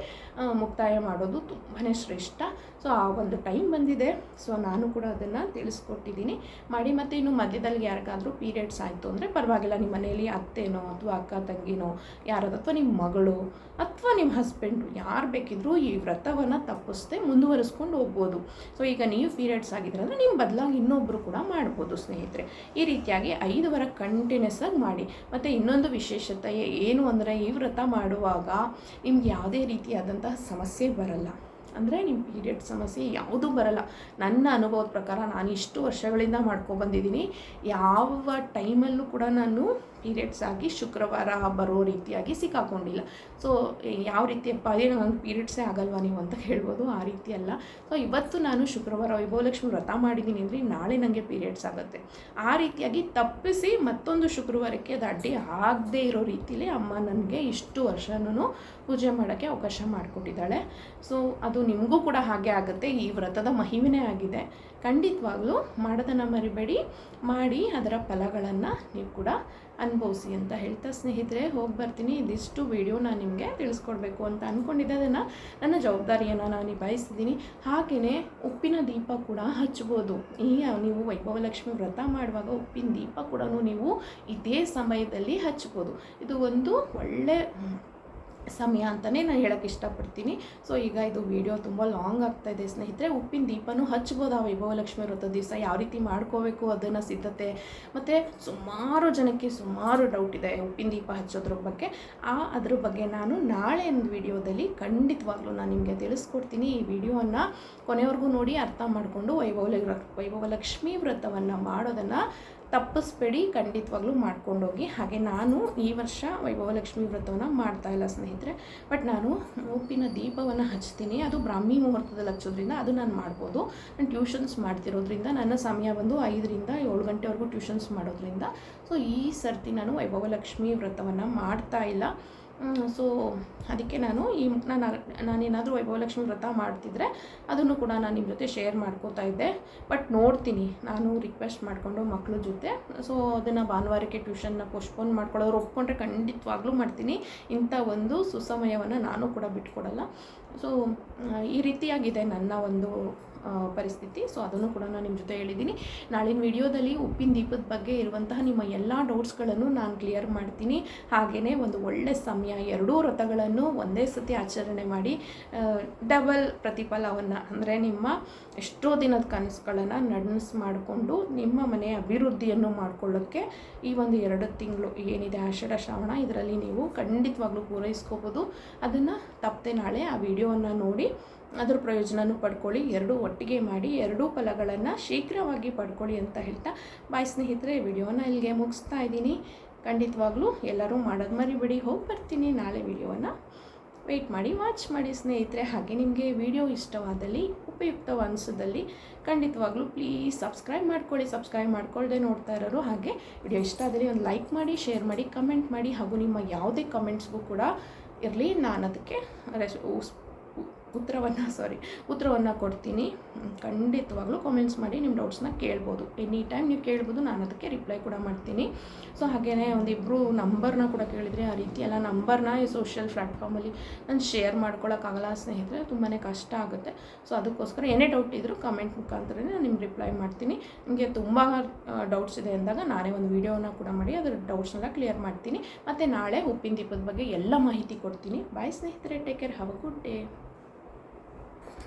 [SPEAKER 1] ಮುಕ್ತಾಯ ಮಾಡೋದು ತುಂಬಾ ಶ್ರೇಷ್ಠ. ಸೊ ಆ ಒಂದು ಟೈಮ್ ಬಂದಿದೆ. ಸೊ ನಾನು ಕೂಡ ಅದನ್ನು ತಿಳಿಸ್ಕೊಟ್ಟಿದ್ದೀನಿ. ಮಾಡಿ ಮತ್ತು ಇನ್ನು ಮಧ್ಯದಲ್ಲಿ ಯಾರಿಗಾದರೂ ಪೀರಿಯಡ್ಸ್ ಆಯಿತು ಅಂದರೆ ಪರವಾಗಿಲ್ಲ. ನಿಮ್ಮ ಮನೆಯಲ್ಲಿ ಅತ್ತೆನೋ ಅಥವಾ ಅಕ್ಕ ತಂಗಿನೋ, ಯಾರಾದ್ರು ಅಥವಾ ನಿಮ್ಮ ಮಗಳು ಅಥವಾ ನಿಮ್ಮ ಹಸ್ಬೆಂಡು ಯಾರು ಬೇಕಿದ್ರೂ ಈ ವ್ರತವನ್ನು ತಪ್ಪಿಸ್ದೆ ಮುಂದುವರಿಸ್ಕೊಂಡು ಹೋಗ್ಬೋದು. ಸೊ ಈಗ ನೀವು ಪೀರಿಯಡ್ಸ್ ಆಗಿದ್ರೆ ಅಂದರೆ ನಿಮ್ಮ ಬದಲಾಗಿ ಇನ್ನೊಬ್ಬರು ಕೂಡ ಮಾಡ್ಬೋದು ಸ್ನೇಹಿತರೆ. ಈ ರೀತಿಯಾಗಿ ಐದು ವಾರ ಕಂಟಿನ್ಯೂಸ್ ಆಗಿ ಮಾಡಿ. ಮತ್ತು ಇನ್ನೊಂದು ವಿಶೇಷತೆ, ಏನು ಅಂದರೆ ಈ ವ್ರತ ಮಾಡುವಾಗ ನಿಮ್ಗೆ ಯಾವುದೇ ರೀತಿಯಾದಂತಹ ಸಮಸ್ಯೆ ಬರಲ್ಲ. ಅಂದರೆ ನಿಮ್ಮ ಪೀರಿಯಡ್ ಸಮಸ್ಯೆ ಯಾವುದೂ ಬರಲ್ಲ. ನನ್ನ ಅನುಭವದ ಪ್ರಕಾರ ನಾನು ಇಷ್ಟು ವರ್ಷಗಳಿಂದ ಮಾಡ್ಕೊಬಂದಿದ್ದೀನಿ ಯಾವ ಟೈಮಲ್ಲೂ ಕೂಡ ನಾನು ಪೀರಿಯಡ್ಸ್ ಆಗಿ ಶುಕ್ರವಾರ ಬರೋ ರೀತಿಯಾಗಿ ಸಿಕ್ಕಾಕೊಂಡಿಲ್ಲ. ಸೊ ಯಾವ ರೀತಿ ಅದೇ ನಂಗೆ ಪೀರಿಯಡ್ಸೇ ಆಗಲ್ವಾ ನೀವು ಅಂತ ಹೇಳ್ಬೋದು, ಆ ರೀತಿ ಅಲ್ಲ. ಸೊ ಇವತ್ತು ನಾನು ಶುಕ್ರವಾರ ವೈಭವಲಕ್ಷ್ಮಿ ವ್ರತ ಮಾಡಿದ್ದೀನಿ ಅಂದರೆ ನಾಳೆ ನನಗೆ ಪೀರಿಯಡ್ಸ್ ಆಗುತ್ತೆ. ಆ ರೀತಿಯಾಗಿ ತಪ್ಪಿಸಿ ಮತ್ತೊಂದು ಶುಕ್ರವಾರಕ್ಕೆ ಅದು ಅಡ್ಡಿ ಆಗದೇ ಇರೋ ರೀತಿಲಿ ಅಮ್ಮ ನನಗೆ ಇಷ್ಟು ವರ್ಷನೂ ಪೂಜೆ ಮಾಡೋಕ್ಕೆ ಅವಕಾಶ ಮಾಡಿಕೊಟ್ಟಿದ್ದಾಳೆ. ಸೊ ಅದು ನಿಮಗೂ ಕೂಡ ಹಾಗೆ ಆಗುತ್ತೆ. ಈ ವ್ರತದ ಮಹಿಮೆನೇ ಆಗಿದೆ. ಖಂಡಿತವಾಗ್ಲೂ ಮಾಡೋದನ್ನು ಮರಿಬೇಡಿ. ಮಾಡಿ ಅದರ ಫಲಗಳನ್ನು ನೀವು ಕೂಡ ಅನುಭವಿಸಿ ಅಂತ ಹೇಳ್ತಾ ಸ್ನೇಹಿತರೆ, ಹೋಗಿ ಬರ್ತೀನಿ. ಇದಿಷ್ಟು ವಿಡಿಯೋ ನಾನು ನಿಮಗೆ ತಿಳಿಸ್ಕೊಡ್ಬೇಕು ಅಂತ ಅಂದ್ಕೊಂಡಿದ್ದೆ ಅದನ್ನು ನನ್ನ ಜವಾಬ್ದಾರಿಯನ್ನು ನಾನು ನಿಭಾಯಿಸಿದ್ದೀನಿ ಹಾಗೆಯೇ ಉಪ್ಪಿನ ದೀಪ ಕೂಡ ಹಚ್ಬೋದು. ಈ ನೀವು ವೈಭವಲಕ್ಷ್ಮಿ ವ್ರತ ಮಾಡುವಾಗ ಉಪ್ಪಿನ ದೀಪ ಕೂಡ ನೀವು ಇದೇ ಸಮಯದಲ್ಲಿ ಹಚ್ಬೋದು. ಇದು ಒಂದು ಒಳ್ಳೆ ಸಮಯ ಅಂತಲೇ ನಾನು ಹೇಳೋಕ್ಕೆ ಇಷ್ಟಪಡ್ತೀನಿ. ಸೊ ಈಗ ಇದು ವಿಡಿಯೋ ತುಂಬ ಲಾಂಗ್ ಆಗ್ತಾ ಇದೆ. ಸ್ನೇಹಿತರೆ, ಉಪ್ಪಿನ ದೀಪನೂ ಹಚ್ಬೋದು ಆ ವೈಭವಲಕ್ಷ್ಮಿ ವ್ರತ ದಿವಸ? ಯಾವ ರೀತಿ ಮಾಡ್ಕೋಬೇಕು ಅದನ್ನು ಸಿದ್ಧತೆ? ಮತ್ತು ಸುಮಾರು ಜನಕ್ಕೆ ಸುಮಾರು ಡೌಟ್ ಇದೆ ಉಪ್ಪಿನ ದೀಪ ಹಚ್ಚೋದ್ರ ಬಗ್ಗೆ. ಆ, ಅದ್ರ ಬಗ್ಗೆ ನಾನು ನಾಳೆ ಒಂದು ವಿಡಿಯೋದಲ್ಲಿ ಖಂಡಿತವಾಗ್ಲೂ ನಾನು ನಿಮಗೆ ತಿಳಿಸ್ಕೊಡ್ತೀನಿ. ಈ ವಿಡಿಯೋವನ್ನು ಕೊನೆವರೆಗೂ ನೋಡಿ ಅರ್ಥ ಮಾಡಿಕೊಂಡು ವೈಭವ ವೈಭವಲಕ್ಷ್ಮಿ ವ್ರತವನ್ನು ಮಾಡೋದನ್ನು ತಪ್ಪಿಸ್ಬೇಡಿ, ಖಂಡಿತವಾಗ್ಲೂ ಮಾಡ್ಕೊಂಡೋಗಿ. ಹಾಗೆ ನಾನು ಈ ವರ್ಷ ವೈಭವಲಕ್ಷ್ಮಿ ವ್ರತವನ್ನು ಮಾಡ್ತಾ ಇಲ್ಲ ಸ್ನೇಹಿತರೆ. ಬಟ್ ನಾನು ಉಪ್ಪಿನ ದೀಪವನ್ನು ಹಚ್ತೀನಿ. ಅದು ಬ್ರಾಹ್ಮಿ ಮುಹೂರ್ತದಲ್ಲಿ ಹಚ್ಚೋದ್ರಿಂದ ಅದು ನಾನು ಮಾಡ್ಬೋದು. ನಾನು ಟ್ಯೂಷನ್ಸ್ ಮಾಡ್ತಿರೋದ್ರಿಂದ, ನನ್ನ ಸಮಯ ಬಂದು ಐದರಿಂದ ಏಳು ಗಂಟೆವರೆಗೂ ಟ್ಯೂಷನ್ಸ್ ಮಾಡೋದ್ರಿಂದ. ಸೊ ಈ ಸರ್ತಿ ನಾನು ವೈಭವಲಕ್ಷ್ಮಿ ವ್ರತವನ್ನು ಮಾಡ್ತಾ ಇಲ್ಲ. ಸೊ ಅದಕ್ಕೆ ನಾನು ಈ ನಾನು ನಾನೇನಾದರೂ ವೈಭವಲಕ್ಷ್ಮಿ ವ್ರತ ಮಾಡ್ತಿದ್ರೆ ಅದನ್ನು ಕೂಡ ನಾನು ನಿಮ್ಮ ಜೊತೆ ಶೇರ್ ಮಾಡ್ಕೋತಾ ಇದ್ದೆ. ಬಟ್ ನೋಡ್ತೀನಿ. ನಾನು ರಿಕ್ವೆಸ್ಟ್ ಮಾಡಿಕೊಂಡು ಮಕ್ಕಳ ಜೊತೆ. ಸೊ ಅದನ್ನು ಭಾನುವಾರಕ್ಕೆ ಟ್ಯೂಷನ್ನ ಪೋಸ್ಟ್ಪೋನ್ ಮಾಡ್ಕೊಳ್ಳೋರು ಒಪ್ಕೊಂಡ್ರೆ ಖಂಡಿತವಾಗ್ಲೂ ಮಾಡ್ತೀನಿ. ಇಂಥ ಒಂದು ಸುಸಮಯವನ್ನು ನಾನು ಕೂಡ ಬಿಟ್ಕೊಡಲ್ಲ. ಸೊ ಈ ರೀತಿಯಾಗಿದೆ ನನ್ನ ಒಂದು ಪರಿಸ್ಥಿತಿ. ಸೊ ಅದನ್ನು ಕೂಡ ನಾನು ನಿಮ್ಮ ಜೊತೆ ಹೇಳಿದ್ದೀನಿ. ನಾಳಿನ ವಿಡಿಯೋದಲ್ಲಿ ಉಪ್ಪಿನ ದೀಪದ ಬಗ್ಗೆ ಇರುವಂತಹ ನಿಮ್ಮ ಎಲ್ಲ ಡೌಟ್ಸ್ಗಳನ್ನು ನಾನು ಕ್ಲಿಯರ್ ಮಾಡ್ತೀನಿ. ಹಾಗೆಯೇ ಒಂದು ಒಳ್ಳೆ ಸಮಯ, ಎರಡೂ ವ್ರತಗಳನ್ನು ಒಂದೇ ಸತಿ ಆಚರಣೆ ಮಾಡಿ ಡಬಲ್ ಪ್ರತಿಫಲವನ್ನು, ಅಂದರೆ ನಿಮ್ಮ ಎಷ್ಟೋ ದಿನದ ಕನಸುಗಳನ್ನು ನಡೆಸ್ ಮಾಡಿಕೊಂಡು ನಿಮ್ಮ ಮನೆಯ ಅಭಿವೃದ್ಧಿಯನ್ನು ಮಾಡಿಕೊಳ್ಳೋಕ್ಕೆ ಈ ಒಂದು ಎರಡು ತಿಂಗಳು ಏನಿದೆ ಆಷಾಢ, ಶ್ರಾವಣ, ಇದರಲ್ಲಿ ನೀವು ಖಂಡಿತವಾಗ್ಲೂ ಪೂರೈಸ್ಕೋಬೋದು. ಅದನ್ನು ತಪ್ಪದೆ ನಾಳೆ ಆ ವಿಡಿಯೋವನ್ನು ನೋಡಿ ಅದ್ರ ಪ್ರಯೋಜನವೂ ಪಡ್ಕೊಳ್ಳಿ. ಎರಡೂ ಒಟ್ಟಿಗೆ ಮಾಡಿ, ಎರಡೂ ಫಲಗಳನ್ನು ಶೀಘ್ರವಾಗಿ ಪಡ್ಕೊಳ್ಳಿ ಅಂತ ಹೇಳ್ತಾ ಬಾಯ್ ಸ್ನೇಹಿತರೆ, ವಿಡಿಯೋನ ಇಲ್ಲಿಗೆ ಮುಗಿಸ್ತಾ ಇದ್ದೀನಿ. ಖಂಡಿತವಾಗ್ಲೂ ಎಲ್ಲರೂ ಮಾಡೋದು ಮರಿಬೇಡಿ. ಹೋಗಿ ಬರ್ತೀನಿ. ನಾಳೆ ವಿಡಿಯೋನ ವೆಯ್ಟ್ ಮಾಡಿ ವಾಚ್ ಮಾಡಿ ಸ್ನೇಹಿತರೆ. ಹಾಗೆ ನಿಮಗೆ ವಿಡಿಯೋ ಇಷ್ಟವಾದಲ್ಲಿ ಉಪಯುಕ್ತ ಅನಿಸಿದಲ್ಲಿ ಖಂಡಿತವಾಗ್ಲೂ ಪ್ಲೀಸ್ ಸಬ್ಸ್ಕ್ರೈಬ್ ಮಾಡ್ಕೊಳ್ಳಿ. ಸಬ್ಸ್ಕ್ರೈಬ್ ಮಾಡ್ಕೊಳ್ಳದೆ ನೋಡ್ತಾ ಇರೋರು ಹಾಗೆ ವಿಡಿಯೋ ಇಷ್ಟ ಆದರೆ ಒಂದು ಲೈಕ್ ಮಾಡಿ ಶೇರ್ ಮಾಡಿ ಕಮೆಂಟ್ ಮಾಡಿ ಹಾಗೂ ನಿಮ್ಮ ಯಾವುದೇ ಕಮೆಂಟ್ಸ್ಗೂ ಕೂಡ ಇರಲಿ. ನಾನು ಅದಕ್ಕೆ ರೆಸ್ ಉತ್ತರವನ್ನು ಸಾರಿ ಉತ್ತರವನ್ನು ಕೊಡ್ತೀನಿ. ಖಂಡಿತವಾಗ್ಲೂ ಕಾಮೆಂಟ್ಸ್ ಮಾಡಿ ನಿಮ್ಮ ಡೌಟ್ಸ್ನ ಕೇಳ್ಬೋದು. ಎನಿ ಟೈಮ್ ನೀವು ಕೇಳ್ಬೋದು, ನಾನು ಅದಕ್ಕೆ ರಿಪ್ಲೈ ಕೂಡ ಮಾಡ್ತೀನಿ. ಸೊ ಹಾಗೆಯೇ ಒಂದಿಬ್ಬರು ನಂಬರ್ನ ಕೂಡ ಕೇಳಿದರೆ ಆ ರೀತಿ ಎಲ್ಲ ನಂಬರ್ನ ಈ ಸೋಷಿಯಲ್ ಪ್ಲ್ಯಾಟ್ಫಾರ್ಮಲ್ಲಿ ನಾನು ಶೇರ್ ಮಾಡ್ಕೊಳ್ಳೋಕ್ಕಾಗಲ್ಲ ಸ್ನೇಹಿತರೆ ತುಂಬಾ ಕಷ್ಟ ಆಗುತ್ತೆ. ಸೊ ಅದಕ್ಕೋಸ್ಕರ ಏನೇ ಡೌಟ್ ಇದ್ದರೂ ಕಮೆಂಟ್ ಮುಖಾಂತರನೇ ನಾನು ನಿಮ್ಗೆ ರಿಪ್ಲೈ ಮಾಡ್ತೀನಿ. ನಿಮಗೆ ತುಂಬ ಡೌಟ್ಸ್ ಇದೆ ಅಂದಾಗ ನಾನೇ ಒಂದು ವೀಡಿಯೋನ ಕೂಡ ಮಾಡಿ ಅದರ ಡೌಟ್ಸ್ನೆಲ್ಲ ಕ್ಲಿಯರ್ ಮಾಡ್ತೀನಿ. ಮತ್ತು ನಾಳೆ ಉಪ್ಪಿನ ದೀಪದ ಬಗ್ಗೆ ಎಲ್ಲ ಮಾಹಿತಿ ಕೊಡ್ತೀನಿ. ಬಾಯ್ ಸ್ನೇಹಿತರೆ take care have a good day